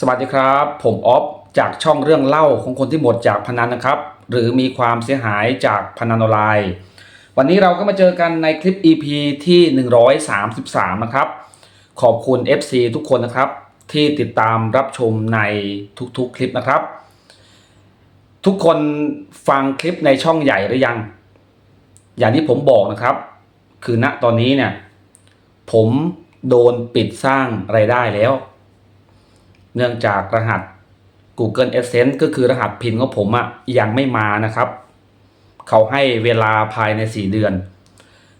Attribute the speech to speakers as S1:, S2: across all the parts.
S1: สวัสดีครับ ผมออฟจากช่องเรื่องเล่าของคนที่หมดจากพนันนะครับ หรือมีความเสียหายจากพนันออนไลน์ วันนี้เราก็มาเจอกันในคลิป EP ที่ 133 นะครับ ขอบคุณ FC ทุกคนนะครับ ที่ติดตามรับชมในทุกๆคลิปนะครับ ทุกคนฟังคลิปในช่องใหญ่หรือยัง อย่างที่ผมบอกนะครับ คือณตอนนี้เนี่ยผมโดนปิดสร้างไรายได้แล้ว เนื่องจากรหัส Google Adsense ก็คือรหัสพินของผมอะยังไม่มานะครับ เขาให้เวลาภายใน 4 เดือน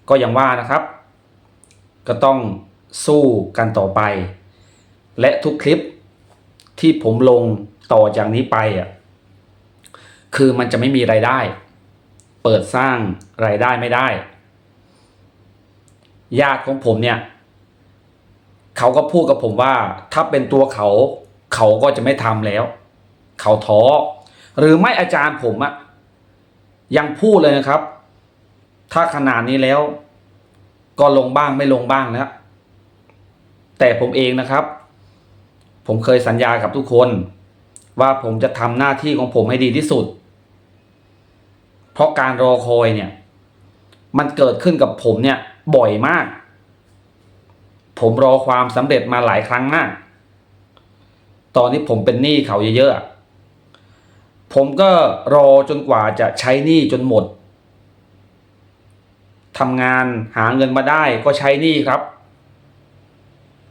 S1: ก็ยังว่านะครับ ก็ต้องสู้กันต่อไป และทุกคลิปที่ผมลงต่อจากนี้ไปอะคือมันจะไม่มีไรายได้ เปิดสร้างไรายได้ไม่ได้ ญาติของผมเนี่ย เขาก็พูดกับผมว่าถ้าเป็นตัวเขา เขาก็จะไม่ทำแล้ว เขาท้อหรือไม่อาจารย์ผมอะยังพูดเลยนะครับ ถ้าขนาดนี้แล้ว ก็ลงบ้างไม่ลงบ้างแล้วแต่ผมเองนะครับ ผมเคยสัญญากับทุกคน ว่าผมจะทำหน้าที่ของผมให้ดีที่สุด เพราะการรอคอยเนี่ย มันเกิดขึ้นกับผมเนี่ยบ่อยมาก ผมรอความสำเร็จมาหลายครั้งมาก ตอนนี้ผมเป็นหนี้เขาเยอะๆ ผมก็รอจนกว่าจะใช้หนี้จนหมด ทำงานหาเงินมาได้ก็ใช้หนี้ครับ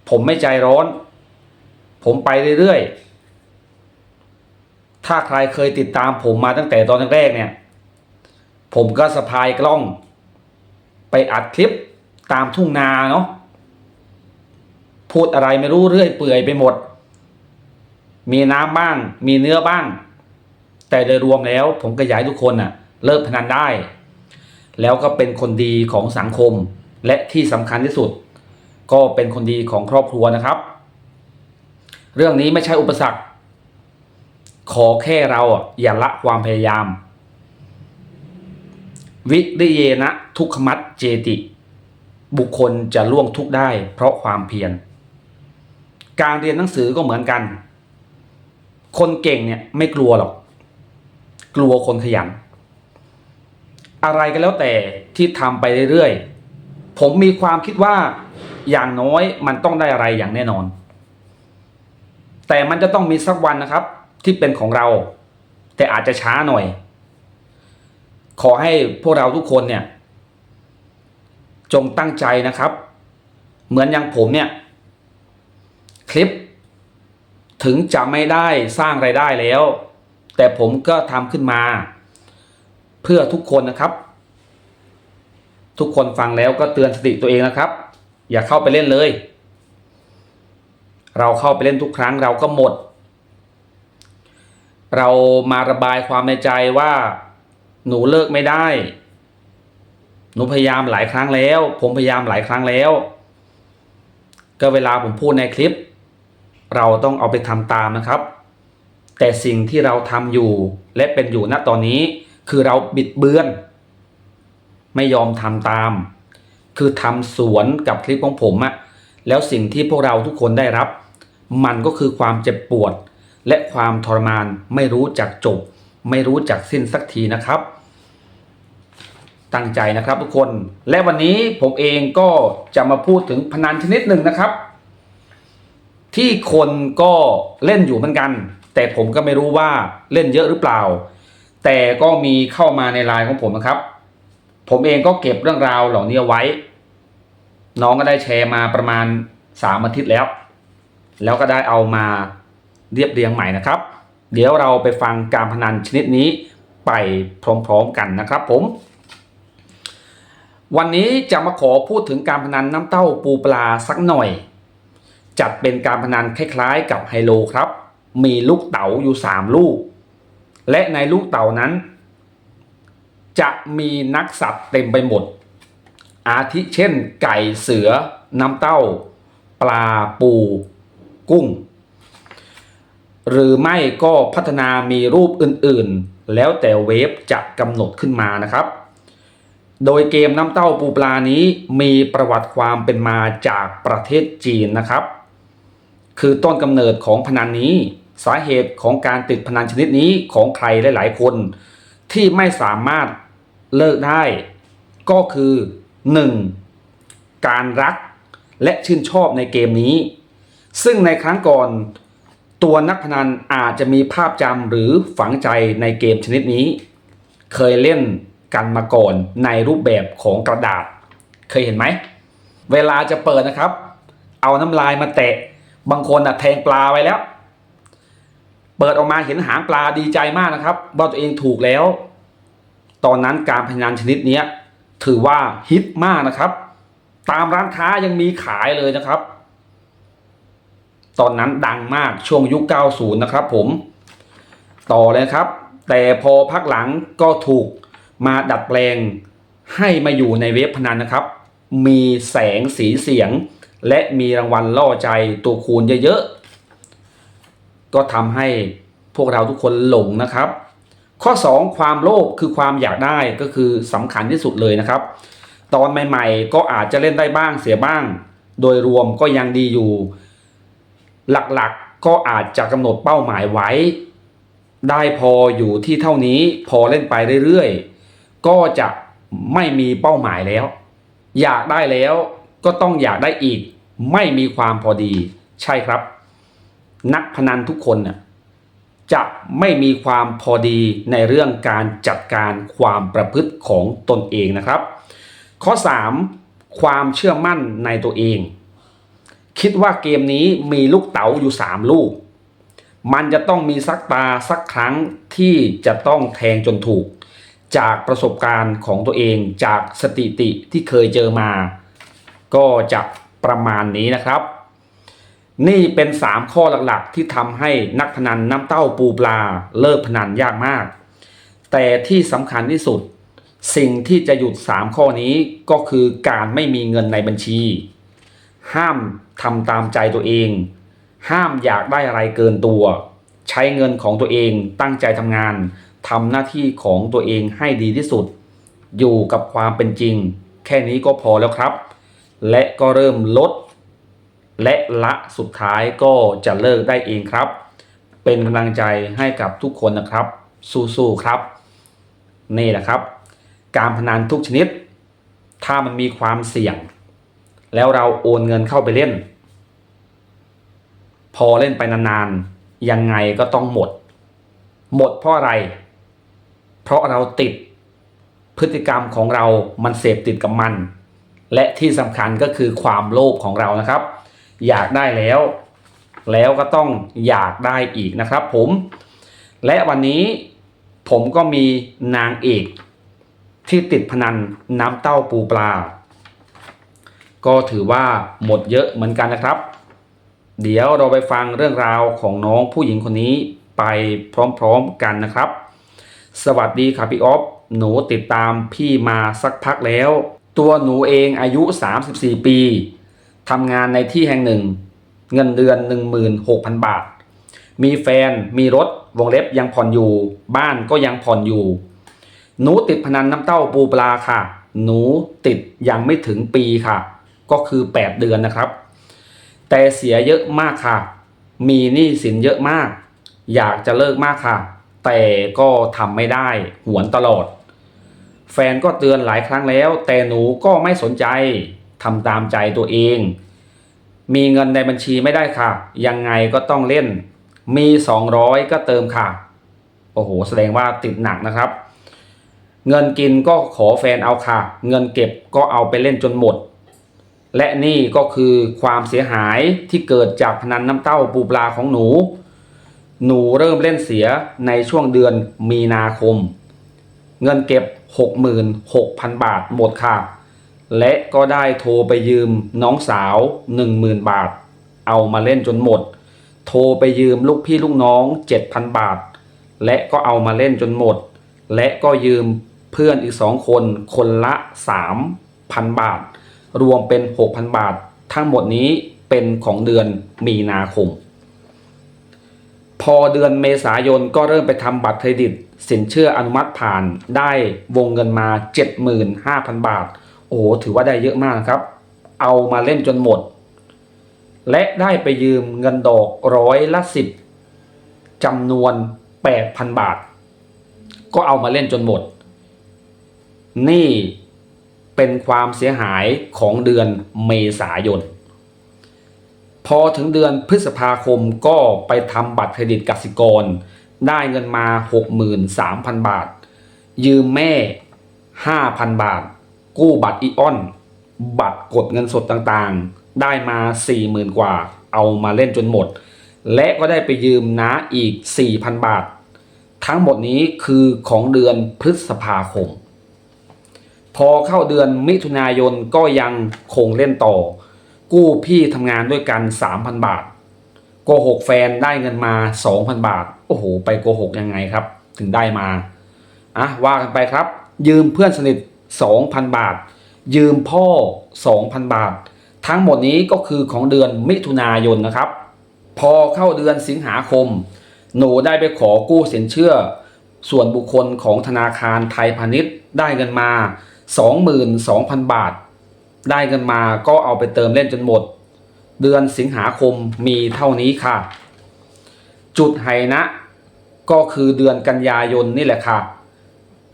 S1: ผมไม่ใจร้อน ผมไปเรื่อยๆ ถ้าใครเคยติดตามผมมาตั้งแต่ตอนแรกเนี่ย ผมก็สะพายกล้อง ไปอัดคลิปตามทุ่งนาเนาะ พูดอะไรไม่รู้เรื่อยเปื่อยไปหมด มีน้ำบ้าง มีเนื้อบ้าง แต่โดยรวมแล้วผมก็อยากให้ทุกคนน่ะเลิกพนันได้ แล้วก็เป็นคนดีของสังคม และที่สำคัญที่สุด ก็เป็นคนดีของครอบครัวนะครับ เรื่องนี้ไม่ใช่อุปสรรค ขอแค่เราอะอย่าละความพยายาม วิริเยนะทุกขมัตเจติ บุคคลจะล่วงทุกได้ เพราะความเพียรการเรียนหนังสือก็เหมือนกัน คนเก่งเนี่ยไม่กลัวหรอก กลัวคนขยัน อะไรก็แล้วแต่ที่ทำไปเรื่อยๆ ผมมีความคิดว่าอย่างน้อยมันต้องได้อะไรอย่างแน่นอน แต่มันจะต้องมีสักวันนะครับ ที่เป็นของเรา แต่อาจจะช้าหน่อย ขอให้พวกเราทุกคนเนี่ย จงตั้งใจนะครับ เหมือนอย่างผมเนี่ย คลิป ถึงจะไม่ได้สร้างไรายได้แล้ว แต่ผมก็ทำขึ้นมา เพื่อทุกคนนะครับ ทุกคนฟังแล้วก็เตือนสติตัวเองนะครับ อย่าเข้าไปเล่นเลย เราเข้าไปเล่นทุกครั้งเราก็หมด เรามาระบายความในใจว่า หนูเลิกไม่ได้ หนูพยายามหลายครั้งแล้ว ผมพยายามหลายครั้งแล้ว ก็เวลาผมพูดในคลิป เราต้องเอาไปทำตามนะครับ แต่สิ่งที่เราทำอยู่และเป็นอยู่ณตอนนี้ คือเราบิดเบือน ไม่ยอมทำตาม คือทำสวนกับคลิปของผมอะแล้วสิ่งที่พวกเราทุกคนได้รับ มันก็คือความเจ็บปวด และความทรมานไม่รู้จักจบ ไม่รู้จักสิ้นสักทีนะครับตั้งใจนะครับทุกคน และวันนี้ผมเองก็จะมาพูดถึงพนันชนิดหนึ่งนะครับ ที่คนก็เล่นอยู่เหมือนกัน แต่ผมก็ไม่รู้ว่าเล่นเยอะหรือเปล่า แต่ก็มีเข้ามาในไลน์ของผมนะครับ ผมเองก็เก็บเรื่องราวเหล่านี้ไว้ น้องก็ได้แชร์มาประมาณสามอาทิตย์แล้ว แล้วก็ได้เอามาเรียบเรียงใหม่นะครับ เดี๋ยวเราไปฟังการพนันชนิดนี้ไปพร้อมๆกันนะครับผม วันนี้จะมาขอพูดถึงการพนันน้ำเต้าปูปลาสักหน่อย จัดเป็นการพนันคล้ายๆ กับไฮโลครับ มีลูกเต๋าอยู่ 3 ลูก และในลูกเต๋านั้น จะมีนักสัตว์เต็มไปหมด อาทิเช่น ไก่เสือ น้ำเต้า ปลาปู กุ้ง หรือไม่ก็พัฒนามีรูปอื่นๆ แล้วแต่เวฟจะกำหนดขึ้นมานะครับโดยเกมน้ำเต้าปูปลานี้มีประวัติความเป็นมาจากประเทศจีนนะครับ คือต้นกำเนิดของพนันนี้ สาเหตุของการติดพนันชนิดนี้ของใครหลาย ๆ คนที่ไม่สามารถเลิกได้ ก็คือ 1. การรักและชื่นชอบในเกมนี้ ซึ่งในครั้งก่อนตัวนักพนันอาจจะมีภาพจำหรือฝังใจในเกมชนิดนี้ เคยเล่นกันมาก่อนในรูปแบบของกระดาษ เคยเห็นไหม เวลาจะเปิดนะครับ เอาน้ำลายมาแตะ บางคนน่ะแทงปลาไว้แล้ว เปิดออกมาเห็นหางปลาดีใจมากนะครับว่าตัวเองถูกแล้ว ตอนนั้นการพนันชนิดนี้ถือว่าฮิตมากนะครับ ตามร้านค้ายังมีขายเลยนะครับ ตอนนั้นดังมากช่วงยุค 90 นะครับผมต่อเลยครับ แต่พอพักหลังก็ถูกมาดัดแปลงให้มาอยู่ในเว็บพนันนะครับ มีแสงสีเสียง และมีรางวัลล่อใจตัวคูณเยอะๆ ก็ทำให้พวกเราทุกคนหลงนะครับ ข้อ 2 ความโลภคือความอยากได้ก็คือสำคัญที่สุดเลยนะครับ ตอนใหม่ๆ ก็อาจจะเล่นได้บ้างเสียบ้าง โดยรวมก็ยังดีอยู่ หลักๆก็อาจจะกำหนดเป้าหมายไว้ ได้พออยู่ที่เท่านี้พอเล่นไปเรื่อยๆ ก็จะไม่มีเป้าหมายแล้ว อยากได้แล้ว ก็ต้องอยากได้อีก ไม่มีความพอดี ใช่ครับ นักพนันทุกคนน่ะจะไม่มีความพอดีในเรื่องการจัดการความประพฤติของตนเองนะครับ ข้อ 3 ความเชื่อมั่นในตัวเอง คิดว่าเกมนี้มีลูกเต๋าอยู่ 3 ลูก มันจะต้องมีสักตาสักครั้งที่จะต้องแทงจนถูก จากประสบการณ์ของตัวเองจากสถิติที่เคยเจอมา ก็จะประมาณนี้นะครับ นี่เป็น 3 ข้อหลักๆ ที่ทำให้นักพนันน้ำเต้าปูปลาเลิกพนันยากมาก แต่ที่สำคัญที่สุด สิ่งที่จะหยุด 3 ข้อนี้ก็คือการไม่มีเงินในบัญชี ห้ามทำตามใจตัวเอง ห้ามอยากได้อะไรเกินตัว ใช้เงินของตัวเองตั้งใจทำงานทำหน้าที่ของตัวเองให้ดีที่สุด อยู่กับความเป็นจริง แค่นี้ก็พอแล้วครับ และก็เริ่มลด และละสุดท้ายก็จะเลิกได้เองครับ เป็นกำลังใจให้กับทุกคนนะครับ สู้ๆครับ นี่แหละครับ การพนันทุกชนิด ถ้ามันมีความเสี่ยง แล้วเราโอนเงินเข้าไปเล่น พอเล่นไปนานๆ ยังไงก็ต้องหมด หมดเพราะอะไร เพราะเราติดพฤติกรรมของเรามันเสพติดกับมัน และที่สำคัญก็คือความโลภของเรานะครับ อยากได้แล้ว แล้วก็ต้องอยากได้อีกนะครับ ผม และวันนี้ผมก็มีนางเอก ที่ติดพนันน้ำเต้าปูปลา ก็ถือว่าหมดเยอะเหมือนกันนะครับ เดี๋ยวเราไปฟังเรื่องราวของน้องผู้หญิงคนนี้ไปพร้อมๆกันนะครับ สวัสดีครับพี่ออฟหนูติดตามพี่มาสักพักแล้ว ตัวหนูเองอายุ 34 ปีทำงานในที่แห่งหนึ่ง เงินเดือน 16,000 บาท มีแฟนมีรถวงเล็บยังผ่อนอยู่ บ้านก็ยังผ่อนอยู่ หนูติดพนันน้ำเต้าปูปลาค่ะ หนูติดยังไม่ถึงปีค่ะ ก็คือ 8 เดือนนะครับ แต่เสียเยอะมากค่ะ มีหนี้สินเยอะมาก อยากจะเลิกมากค่ะ แต่ก็ทำไม่ได้หวนตลอด แฟนก็เตือนหลายครั้งแล้ว แต่หนูก็ไม่สนใจทำตามใจตัวเอง มีเงินในบัญชีไม่ได้ค่ะ ยังไงก็ต้องเล่น มี 200 ก็เติมค่ะ โอ้โห แสดงว่าติดหนักนะครับ เงินกินก็ขอแฟนเอาค่ะ เงินเก็บก็เอาไปเล่นจนหมด และนี่ก็คือความเสียหายที่เกิดจากพนันน้ำเต้าปูปลาของหนู หนูเริ่มเล่นเสียในช่วงเดือนมีนาคม เงินเก็บ 66,000 บาทหมดค่ะ และก็ได้โทรไปยืมน้องสาว 10,000 บาท เอามาเล่นจนหมด โทรไปยืมลูกพี่ลูกน้อง 7,000 บาท และก็เอามาเล่นจนหมด และก็ยืมเพื่อนอีกสองคนคนละ 3,000 บาท รวมเป็น 6,000 บาท ทั้งหมดนี้เป็นของเดือนมีนาคม พอเดือนเมษายนก็เริ่มไปทำบัตรเครดิต สินเชื่ออนุมัติผ่านได้วงเงินมา 75,000 บาท โอ้โหถือว่าได้เยอะมากนะครับ เอามาเล่นจนหมด และได้ไปยืมเงินดอกร้อยละสิบจำนวน 8,000 บาท ก็เอามาเล่นจนหมด นี่เป็นความเสียหายของเดือนเมษายน พอถึงเดือนพฤษภาคมก็ไปทำบัตรเครดิตกสิกร ได้เงินมา 63,000 บาท ยืมแม่ 5,000 บาท กู้บัตรอีออน บัตรกดเงินสดต่างๆ ได้มา 40,000 กว่า เอามาเล่นจนหมด และก็ได้ไปยืมน้าอีก 4,000 บาท ทั้งหมดนี้คือของเดือนพฤษภาคม พอเข้าเดือนมิถุนายนก็ยังคงเล่นต่อ กู้พี่ทำงานด้วยกัน 3,000 บาท โกหกแฟนได้เงินมา 2,000 บาท โอ้โห ไปโกหกยังไงครับ ถึงได้มาอะว่ากันไปครับ ยืมเพื่อนสนิท 2,000 บาท ยืมพ่อ 2,000 บาท ทั้งหมดนี้ก็คือของเดือนมิถุนายนนะครับ พอเข้าเดือนสิงหาคม หนูได้ไปขอกู้สินเชื่อ ส่วนบุคคลของธนาคารไทยพาณิชย์ได้เงินมา 22,000 บาท ได้เงินมาก็เอาไปเติมเล่นจนหมด เดือนสิงหาคมมีเท่านี้ค่ะ จุดไหนะ ก็คือเดือนกันยายนนี่แหละค่ะ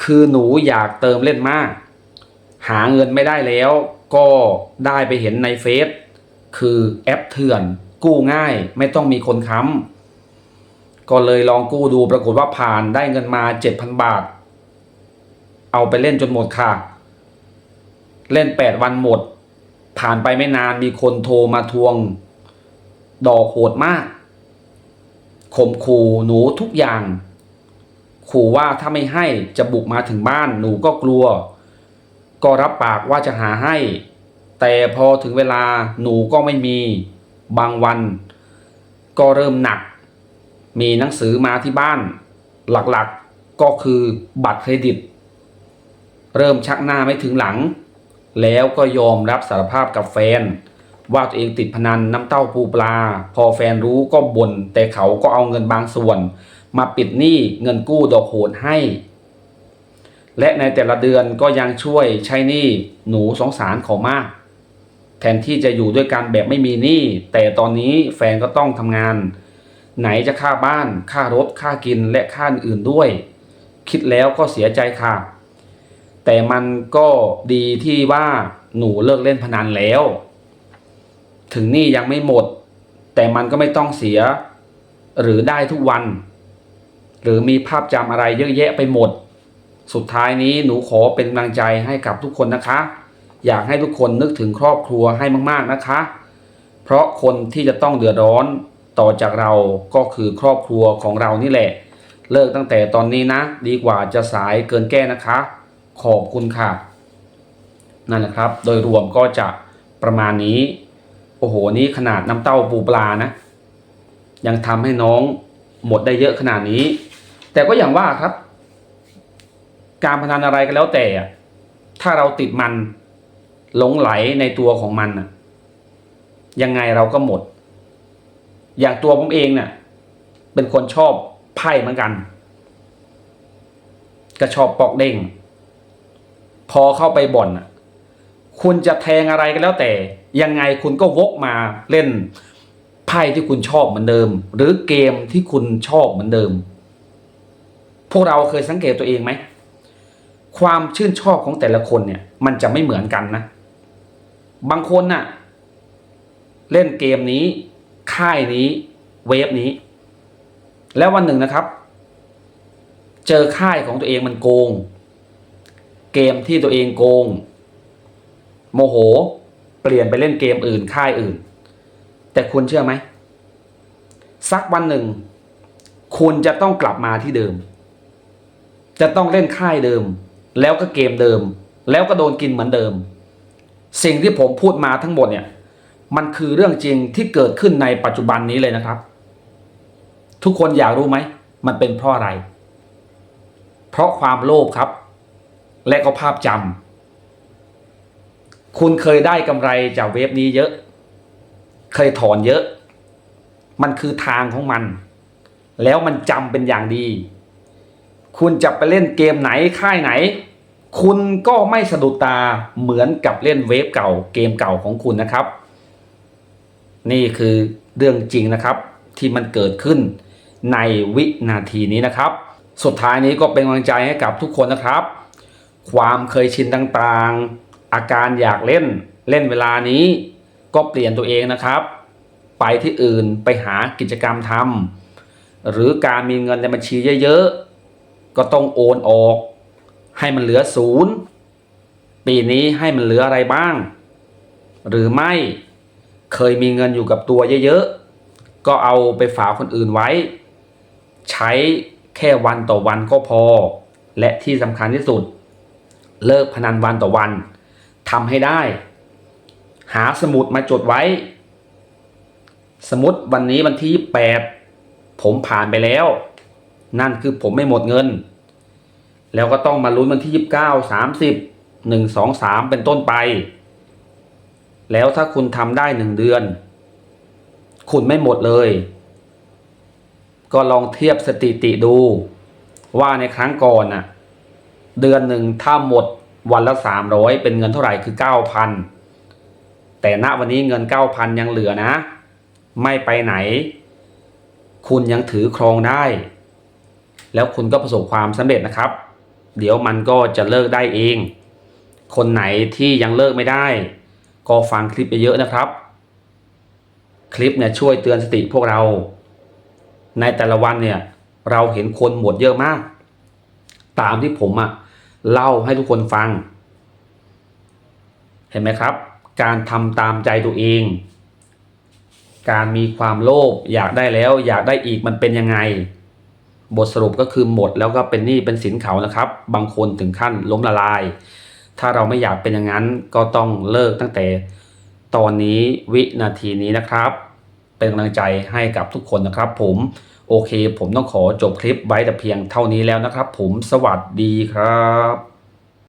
S1: คือหนูอยากเติมเล่นมาก หาเงินไม่ได้แล้วก็ได้ไปเห็นในเฟซคือแอปเถื่อน กู้ง่ายไม่ต้องมีคนค้ำก็เลยลองกู้ดูปรากฏว่าผ่านได้เงินมา 7,000 บาท เอาไปเล่นจนหมดค่ะ เล่น8วันหมด ผ่านไปไม่นานมีคนโทรมาทวง ดอกโหดมากข่มขู่หนูทุกอย่าง ขู่ว่าถ้าไม่ให้จะบุกมาถึงบ้านหนูก็กลัว ก็รับปากว่าจะหาให้ แต่พอถึงเวลาหนูก็ไม่มีบางวัน ก็เริ่มหนัก มีหนังสือมาที่บ้าน หลักๆก็คือบัตรเครดิต เริ่มชักหน้าไม่ถึงหลัง แล้วก็ยอมรับสารภาพกับแฟน ว่าตัวเองติดพนันน้ำเต้าปูปลา พอแฟนรู้ก็บน่นแต่เขาก็เอาเงินบางส่วน มาปิดหนี้เงินกู้ดอกโหดให้ และในแต่ละเดือนก็ยังช่วยใช้หนี้หนูสงสารเขามาก แทนที่จะอยู่ด้วยกันแบบไม่มีหนี้แต่ตอนนี้แฟนก็ต้องทำงาน ไหนจะค่าบ้าน ค่ารถค่ากินและค่าอื่นด้วย คิดแล้วก็เสียใจค่ะ แต่มันก็ดีที่ว่าหนูเลิกเล่นพนันแล้ว ถึงนี่ยังไม่หมด แต่มันก็ไม่ต้องเสีย หรือได้ทุกวัน หรือมีภาพจำอะไรเยอะแยะไปหมด สุดท้ายนี้หนูขอเป็นกำลังใจให้กับทุกคนนะคะ อยากให้ทุกคนนึกถึงครอบครัวให้มาก ๆนะคะ เพราะคนที่จะต้องเดือดร้อนต่อจากเราก็คือครอบครัวของเรานี่แหละ เลิกตั้งแต่ตอนนี้นะ ดีกว่าจะสายเกินแก้นะคะ ขอบคุณค่ะ นั่นแหละครับ โดยรวมก็จะประมาณนี้ โอ้โห นี่ขนาดน้ำเต้าปูปลานะ ยังทำให้น้องหมดได้เยอะขนาดนี้ แต่ก็อย่างว่าครับ การพนันอะไรก็แล้วแต่อะถ้าเราติดมันหลงไหลในตัวของมันยังไงเราก็หมด อย่างตัวผมเองเนี่ยเป็นคนชอบไพ่เหมือนกัน ก็ชอบปอกเด้ง พอเข้าไปบ่อนน่ะคุณจะแทงอะไรก็แล้วแต่ ยังไงคุณก็วกมาเล่นไพ่ที่คุณชอบเหมือนเดิม หรือเกมที่คุณชอบเหมือนเดิม พวกเราเคยสังเกตตัวเองไหมความชื่นชอบของแต่ละคนเนี่ย มันจะไม่เหมือนกันนะ บางคนน่ะ เล่นเกมนี้ ค่ายนี้ เวฟนี้ แล้ววันหนึ่งนะครับ เจอค่ายของตัวเองมันโกง เกมที่ตัวเองโกง โมโห เปลี่ยนไปเล่นเกมอื่นค่ายอื่น แต่คุณเชื่อไหมสักวันหนึ่ง คุณจะต้องกลับมาที่เดิม จะต้องเล่นค่ายเดิม แล้วก็เกมเดิม แล้วก็โดนกินเหมือนเดิม สิ่งที่ผมพูดมาทั้งหมดเนี่ยมันคือเรื่องจริงที่เกิดขึ้นในปัจจุบันนี้เลยนะครับ ทุกคนอยากรู้ไหม มันเป็นเพราะอะไร เพราะความโลภครับ และก็ภาพจำคุณเคยได้กำไรจากเว็บนี้เยอะ เคยถอนเยอะ มันคือทางของมัน แล้วมันจำเป็นอย่างดี คุณจะไปเล่นเกมไหนค่ายไหน คุณก็ไม่สะดุดตาเหมือนกับเล่นเวฟเก่าเกมเก่าของคุณนะครับ นี่คือเรื่องจริงนะครับที่มันเกิดขึ้นในวินาทีนี้นะครับ สุดท้ายนี้ก็เป็นกำลังใจให้กับทุกคนนะครับ ความเคยชินต่างๆ อาการอยากเล่นเล่นเวลานี้ก็เปลี่ยนตัวเองนะครับ ไปที่อื่นไปหากิจกรรมทำหรือการมีเงินในบัญชีเยอะๆ ก็ต้องโอนออก ให้มันเหลือศูนย์ปีนี้ให้มันเหลืออะไรบ้าง หรือไม่เคยมีเงินอยู่กับตัวเยอะๆ ก็เอาไปฝากคนอื่นไว้ ใช้แค่วันต่อวันก็พอ และที่สำคัญที่สุด เลิกพนันวันต่อวันทำให้ได้ หาสมุดมาจดไว้ สมมติวันนี้วันที่28ผมผ่านไปแล้ว นั่นคือผมไม่หมดเงิน แล้วก็ต้องมาลุ้นวันที่29 30 1 2 3เป็นต้นไป แล้วถ้าคุณทำได้หนึ่งเดือน คุณไม่หมดเลย ก็ลองเทียบสถิติดู ว่าในครั้งก่อนน่ะ เดือนหนึ่งถ้าหมดวันละสามร้อยเป็นเงินเท่าไหร่คือเก้าพันแต่ณวันนี้เงินเก้าพันยังเหลือนะ ไม่ไปไหน คุณยังถือครองได้ แล้วคุณก็ประสบความสำเร็จนะครับ เดี๋ยวมันก็จะเลิกได้เอง คนไหนที่ยังเลิกไม่ได้ ก็ฟังคลิปไปเยอะนะครับ คลิปเนี่ยช่วยเตือนสติพวกเรา ในแต่ละวันเนี่ยเราเห็นคนหมดเยอะมาก ตามที่ผมอะเล่าให้ทุกคนฟัง เห็นไหมครับ การทำตามใจตัวเอง การมีความโลภอยากได้แล้ว อยากได้อีกมันเป็นยังไง บทสรุปก็คือหมดแล้วก็เป็นหนี้เป็นสินเขานะครับ บางคนถึงขั้นล้มละลาย ถ้าเราไม่อยากเป็นอย่างนั้นก็ต้องเลิกตั้งแต่ตอนนี้วินาทีนี้นะครับ เป็นกำลังใจให้กับทุกคนนะครับผม โอเค ผมต้องขอจบคลิปไว้แต่เพียงเท่านี้แล้วนะครับ ผมสวัสดีครับ